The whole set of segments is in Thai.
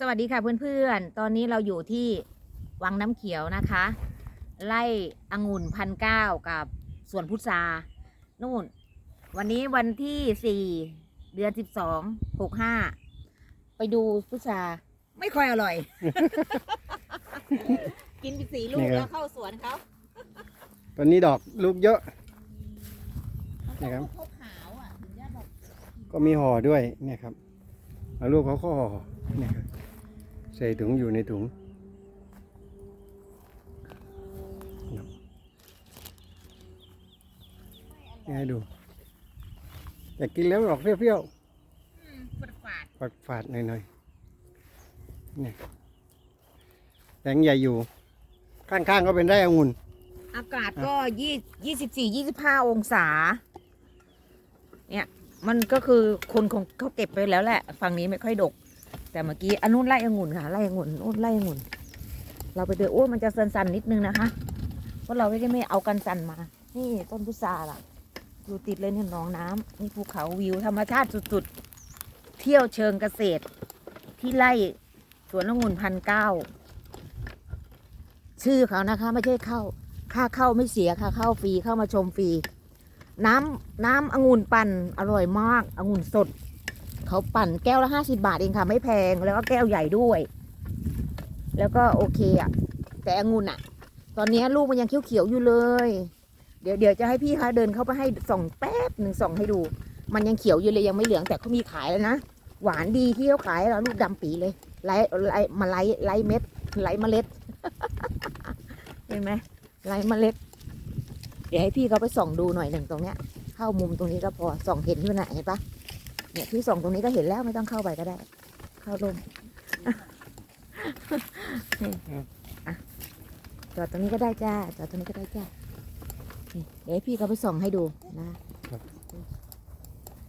สวัสดีค่ะเพื่อนๆ ตอนนี้เราอยู่ที่วังน้ำเขียวนะคะ ไล่องุ่นพันเก้ากับสวนพุทรานู่น วันนี้วันที่สี่เดือนสิบสองหกห้าไปดูพุทราไม่ค่อยอร่อย กินไปสี่ลูนี่กครับแล้วเข้าสวนเขาตอนนี้ดอกลูกเยอะนี่ครับเขาขาวอะถึงจะแบบก็มีห่อด้วยเนี่ยครับเอาลูกเขาก็ห่อเนี่ยครับ ใส่ถุงอยู่ในถุงครับนี่ให้ดูแต่กินแล้วออกเปรี้ยวอืมฝาดๆฝาดฝาดๆหน่อยๆเนี่ยแตงใหญ่อยู่ ข้างๆก็เป็นไร่องุ่นๆอากาศก็ยี่ยี่สิบสี่ยี่สิบห้าองศา เนี่ย มันก็คือคนคงเขาเก็บไปแล้วแหละ ฝั่งนี้ไม่ค่อยดก แต่เมื่อกี้อันนู้นไล่องุ่นค่ะไล่องุ่นนู้นไล่องุ่น เราไปเดินโอ้มันจะสันๆนิดนึงนะคะเพราะเราไม่ได้ไม่เอากันสันมา นี่ต้นพุทราล่ะอยู่ติดเลยเนี่ยหนองน้ำนี่ภูเขาวิวธรรมชาติสุดๆ เที่ยวเชิงเกษตร ที่ไล่สวนองุ่นพันเก้าชื่อเขานะคะ ไม่ใช่เข้า ค่าเข้าไม่เสียค่ะเข้าฟรีเข้ามาชมฟรี น้ำน้ำองุ่นปั่นอร่อยมากองุ่นสด เขาปั่นแก้วละห้าสิบาทเองค่ะ ไม่แพงแล้วก็แก้วใหญ่ด้วย แล้วก็โอเคอะแต่องุ่นอะตอนนี้ลูกมันยังเขียวๆอยู่เลย เดี๋ยวเดี๋ยวจะให้พี่คะเดินเข้าไปให้ส่องแป๊บหนึ่งส่องให้ดู มันยังเขียวอยู่เลยยังไม่เหลืองแต่เขามีขายแล้วนะหวานดีที่เขาขายแล้วลูกดำปีเลยไล่ไล่มาไล่ไล่เม็ดไล่เมล็ดเห็นไหมไล่เมล็ด เดี๋ยวให้พี่เขาไปส่องดูหน่อยหนึ่งตรงเนี้ย เข้ามุมตรงนี้ก็พอส่องเห็นที่ไหนเห็นปะ เนี่ยพี่ส่องตรงนี้ก็เห็นแล้วไม่ต้องเข้าไปก็ได้ เข้าร่มนี่อะจอดตรงนี้ก็ได้จ้าจอดตรงนี้ก็ได้จ้านี่เดี๋ยวให้พี่เขาไปส่องให้ดูนะ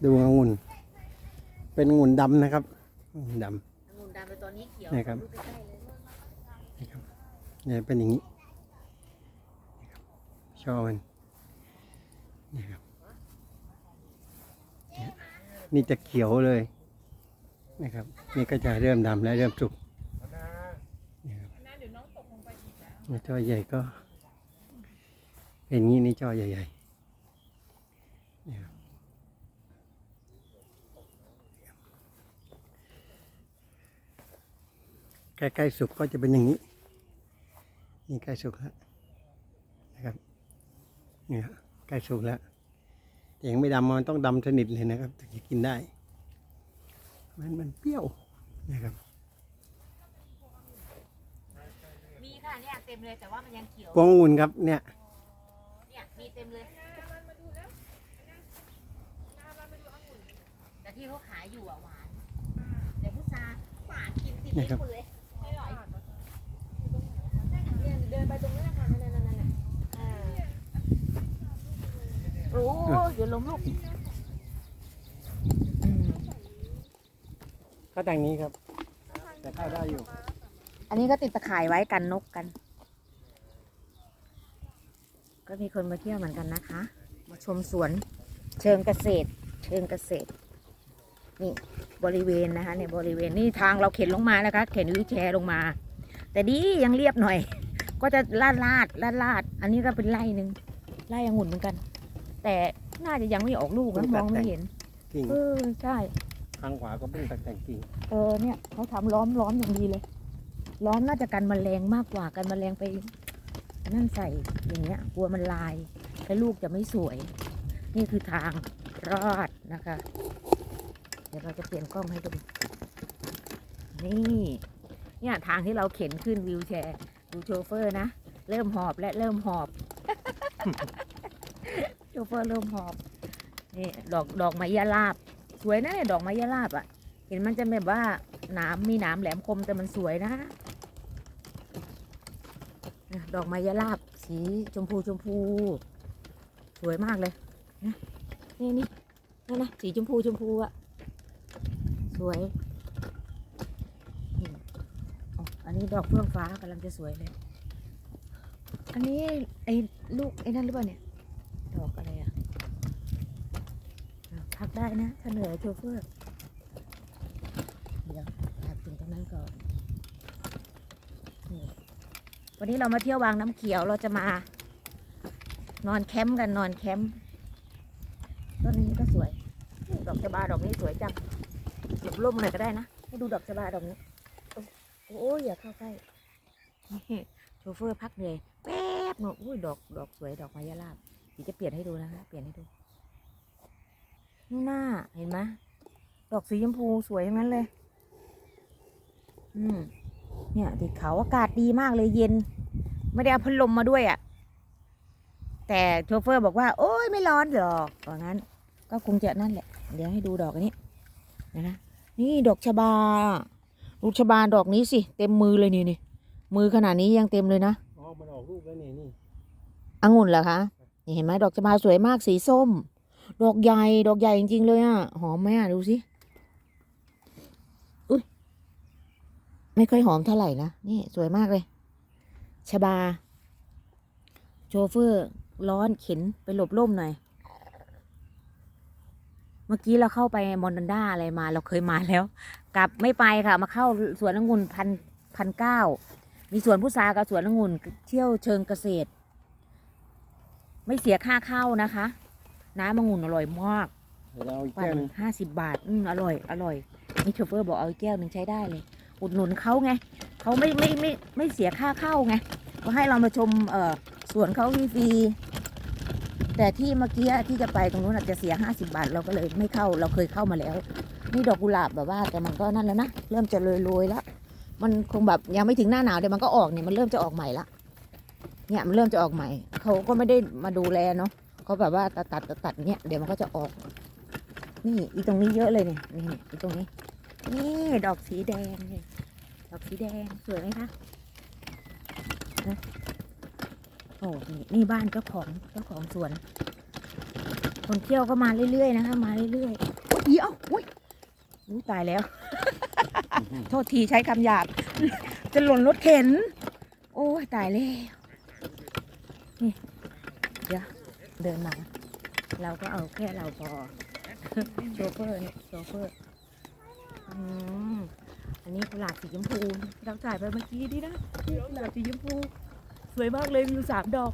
ดูองุ่นเป็นองุ่นดำนะครับองุ่นดองุ่นดำไปตอนนี้เขียวนี่ครับดูใกล้ๆเลยำนี่ครับเนี่ยเป็นอย่างนี้นี่ครับช่อมันนี่ครับเนี่จะเขียวเลยนะครับ นี่ก็จะเริ่มดำและเริ่มสุกนี่ครับนี่ช่อใหญ่ก็เป็นอย่างนี้นี่ช่อใหญ่ๆนี่ใกล้ๆสุกก็จะเป็นอย่างนี้ นี่ใกล้สุกแล้วนะครับนี่ครับใกล้สุกแล้ว ยังไม่ดำมันต้องดำสนิทเลยนะครับถึงจะกินได้ มันมันเปรี้ยวนะครับ มีค่ะเนี่ยเต็มเลยแต่ว่ามันยังเขียวพวงองุ่นครับเนี่ย เนี่ยมีเต็มเลยแต่ที่เขาขายอยู่อะหวานแต่พุทราหวานกินติดนี่ลิ้นครับหมดเลยไม่อร่อยเนี่ยเดินไปตรงนั้นนะคะนั่นนั่นนั่นน่ะอ่า โอ้เดี๋ยวล้มลูกอืมก็แต่งนี้ครับ แต่เข้าได้อยู่ อันนี้ก็ติดตะข่ายไว้กันนกกัน ก็มีคนมาเที่ยวเหมือนกันนะคะ มาชมสวนเชิงเกษตร เชิงเกษตร นี่บริเวณนะคะเนี่ยบริเวณนี่ทางเราเข็นลงมานะคะ เข็นวิวแชร์ลงมา แต่ดียังเรียบหน่อย ก็จะลาดลาดลาดลาด อันนี้ก็เป็นไร่หนึ่งไร่องุ่นเหมือนกัน แต่น่าจะยังไม่ออกลูกนะมองไม่เห็นกิ่งเออใช่ข้างขวาก็เพิ่งตัดแต่งกิ่งเออเนี่ยเขาทำล้อมล้อมอย่างดีเลย ล้อมน่าจะกันแมลงมากกว่ากันแมลงไปนั่นใส่อย่างเงี้ย กลัวมันลายแล้วลูกจะไม่สวย นี่คือทางรอดนะคะ เดี๋ยวเราจะเปลี่ยนกล้องให้ดูนี่เนี่ยทางที่เราเข็นขึ้นวิวแชร์ดูโชเฟอร์นะ เริ่มหอบและเริ่มหอบ โชเฟอร์เริ่มหอบนี่ดอกดอกไม้ยาลาบ สวยนะเนี่ยดอกไม้ยาลาบอะ เห็นมันจะแบบว่าหนามมีหนามแหลมคมแต่มันสวยนะดอกไม้ยาลาบสีชมพูชมพู สวยมากเลยนี่นี่นี่นะสีชมพูชมพูอะสวยอันนี้ดอกเฟื่องฟ้ากำลังจะสวยเลย อันนี้ไอ้ลูกไอ้นั่นหรือเปล่าเนี่ย ได้นะเหนื่อยโชเฟอร์ เดี๋ยวตักถึงตรงนั้นก่อนวันนี้เรามาเที่ยววางน้ำเขียวเราจะมา นอนแคมป์กันนอนแคมป์ต้นนี้ก็สวย ดอกชะบาดอกนี้สวยจังหก็บร่มหน่อยก็ได้นะให้ดูดอกชะบาดอกนี้โอ้ยอย่าเข้าใกล้โชเฟอร์พักเหนื่อยแป๊บหนึ่งดอกดอกสวยดอกมายาลาบเดี๋ยวจะเปลี่ยนให้ดูนะคะเปลี่ยนให้ดู นู่นหน้าเห็นไหมดอกสีชมพูสวยทั้งนั้นเลย อืม เนี่ยติดเขาอากาศดีมากเลยเย็น ไม่ได้เอาพัดลมมาด้วยอะ่ะ แต่โชเฟอร์บอกว่า โอ้ยไม่ร้อนหรอกว่างั้น ก็คงจะนั่นแหละ เดี๋ยวให้ดูดอกอันนี้นะนี่ดอกชบาลูกชบาดอกนี้สิเต็มมือเลยนี่นี่มือขนาดนี้ยังเต็มเลยนะอ๋อมันออกลูกแล้วนี่นี่องุ่นเหรอคะนี่เห็นไหมดอกชบาสวยมากสีส้ม ดอกใหญ่ ดอกใหญ่จริงๆเลยอะ หอมไหมอะ ดูสิอุ้ยไม่ค่อยหอมเท่าไหร่นะ นี่สวยมากเลย ชบา โชเฟอร์ร้อนเข็นไปหลบร่มหน่อย เมื่อกี้เราเข้าไปมอนดันด้าอะไรมา เราเคยมาแล้ว กลับไม่ไปค่ะ มาเข้าสวนองุ่นพันพันเก้า มีสวนพุทรากับสวนองุ่นเที่ยวเชิงเกษตร ไม่เสียค่าเข้านะคะ น้ำองุ่นอร่อยมากเดี๋ยวเราเอาอีกปัแก้นวหนึงห้าสิบบาท อืมอร่อย อร่อย นี่โชเฟอร์บอกเอาอีกแก้วหนึ่งใช้ได้เลย อุดหนุนเขาไง เขาไม่ไม่ไม่ไม่เสียค่าเข้าไง ก็ให้เรามาชมเอ่อสวนเขาฟรีๆแต่ที่เมื่อกี้ที่จะไปตรงนู้นอาจจะเสียห้าสิบาทเราก็เลยไม่เข้า เราเคยเข้ามาแล้ว นี่ดอกกุหลาบแบบว่า แต่มันก็นั่นแล้วนะ เริ่มจะโรยๆแล้ว มันคงแบบยังไม่ถึงหน้าหนาวเดี๋ยวมันก็ออกเนี่ย มันเริ่มจะออกใหม่ละ เนี่ยมันเริ่มจะออกใหม่ เขาก็ไม่ได้มาดูแลเนาะ เขาแบบว่าตัดตัดตัดตัดเนี่ยเดี๋ยวมันก็จะออก นี่อีตรงนี้เยอะเลยเนี่ยนี่นี่อีตรงนี้นี่ดอกสีแดงเนี่ยดอกสีแดงสวยไหมคะนะโอ้นี่นี่บ้านเจ้าของเจ้าของสวนคนเที่ยวก็มาเรื่อยๆนะคะ มาเรื่อยๆอ้ยเดี๋ยวอุ้ยอุ้ยตายแล้ว โทษทีใช้คำหยาบจะหล่นรถเข็น โอ้ยตายแล้ว นี่ เดี๋ยว เดินมา เราก็เอาแค่เราพอโชเฟอร์เนี่ยโชเฟอร์อืมอันนี้กุหลาบสีชมพูเราจ่ายไปเมื่อกี้นี่นะกุหลาบสีชมพูสวยมากเลยมีสามดอก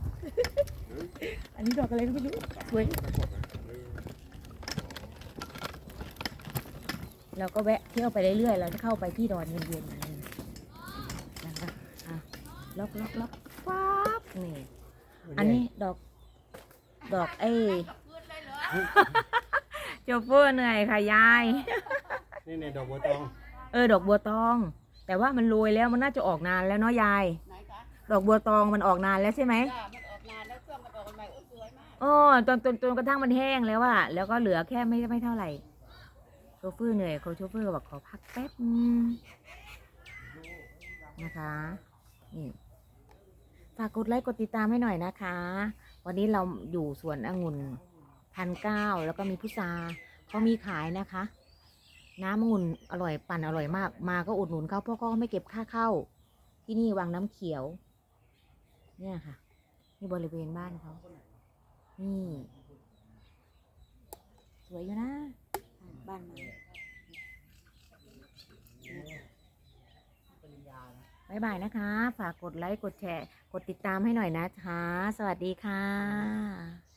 อันนี้ดอกอะไรก็ไม่รู้สวยเราก็แวะเที่ยวไปเรื่อยๆ เราจะเข้าไปที่ดอนเย็นๆนะคะอะล็อกล็อกล็อกป๊าบนี่ อันนี้ดอก ดอกไอ้โจเฟอร์เหนื่อยค่ะยาย นี่ในดอกบัวตอง เออ ดอกบัวตอง แต่ว่ามันโรยแล้วมันน่าจะออกนานแล้วเนาะยาย ดอกบัวตองมันออกนานแล้วใช่ไหมจ้ามันออกนานแล้วเครื่องมันออกใหม่ๆโอ้สวยมากโอ้จนจนจนกระทั่งมันแห้งแล้วอะแล้วก็เหลือแค่ไม่ไม่เท่าไหร่โชเฟอร์เหนื่อยเขาโชเฟอร์บอกขอพักแป๊บนึงนะคะนี่ฝากกดไลค์กดติดตามให้หน่อยนะคะ วันนี้เราอยู่สวนองุ่นพันเก้าแล้วก็มีพุทราเขามีขายนะคะ น้ำองุ่นอร่อยปั่นอร่อยมาก มาก็อุดหนุนเขาเพราะเขาไม่เก็บค่าเข้า ที่นี่วังน้ำเขียว เนี่ยค่ะ นี่บริเวณบ้านเขานี่ สวยอยู่นะ บ้านไม้ บายบายนะคะ ฝากกดไลค์ กดแชร์ กดติดตามให้หน่อยนะคะ สวัสดีค่ะ